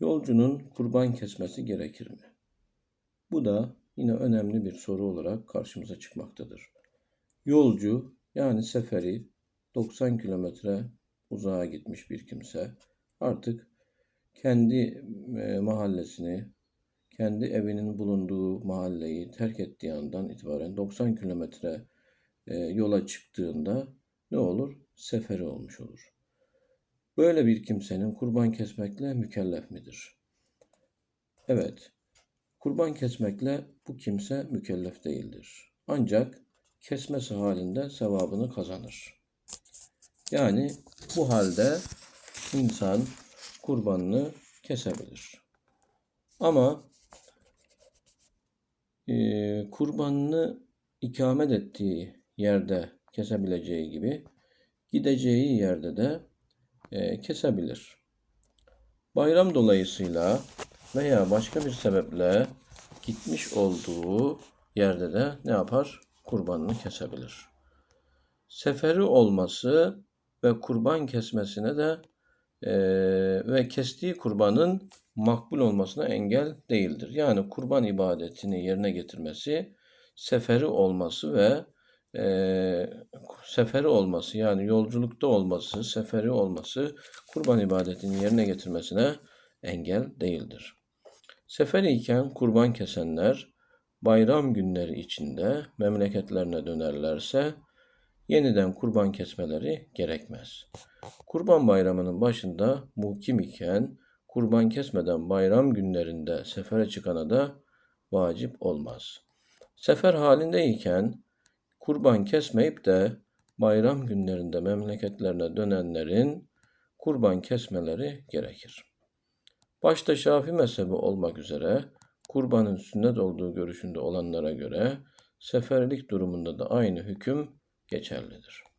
Yolcunun kurban kesmesi gerekir mi? Bu da yine önemli bir soru olarak karşımıza çıkmaktadır. Yolcu yani seferi 90 kilometre uzağa gitmiş bir kimse artık kendi e, mahallesini, kendi evinin bulunduğu mahalleyi terk ettiği andan itibaren 90 kilometre e, yola çıktığında ne olur? Seferi olmuş olur. Böyle bir kimsenin kurban kesmekle mükellef midir? Evet, kurban kesmekle bu kimse mükellef değildir. Ancak kesmesi halinde sevabını kazanır. Yani bu halde insan kurbanını kesebilir. Ama e, kurbanını ikamet ettiği yerde kesebileceği gibi gideceği yerde de e, kesebilir. Bayram dolayısıyla veya başka bir sebeple gitmiş olduğu yerde de ne yapar? Kurbanını kesebilir. Seferi olması ve kurban kesmesine de e, ve kestiği kurbanın makbul olmasına engel değildir. Yani kurban ibadetini yerine getirmesi, seferi olması ve e, seferi olması yani yolculukta olması, seferi olması kurban ibadetini yerine getirmesine engel değildir. Seferi iken kurban kesenler bayram günleri içinde memleketlerine dönerlerse yeniden kurban kesmeleri gerekmez. Kurban bayramının başında mukim iken kurban kesmeden bayram günlerinde sefere çıkana da vacip olmaz. Sefer halindeyken kurban kesmeyip de bayram günlerinde memleketlerine dönenlerin kurban kesmeleri gerekir. Başta Şafi mezhebi olmak üzere kurbanın sünnet olduğu görüşünde olanlara göre seferlik durumunda da aynı hüküm geçerlidir.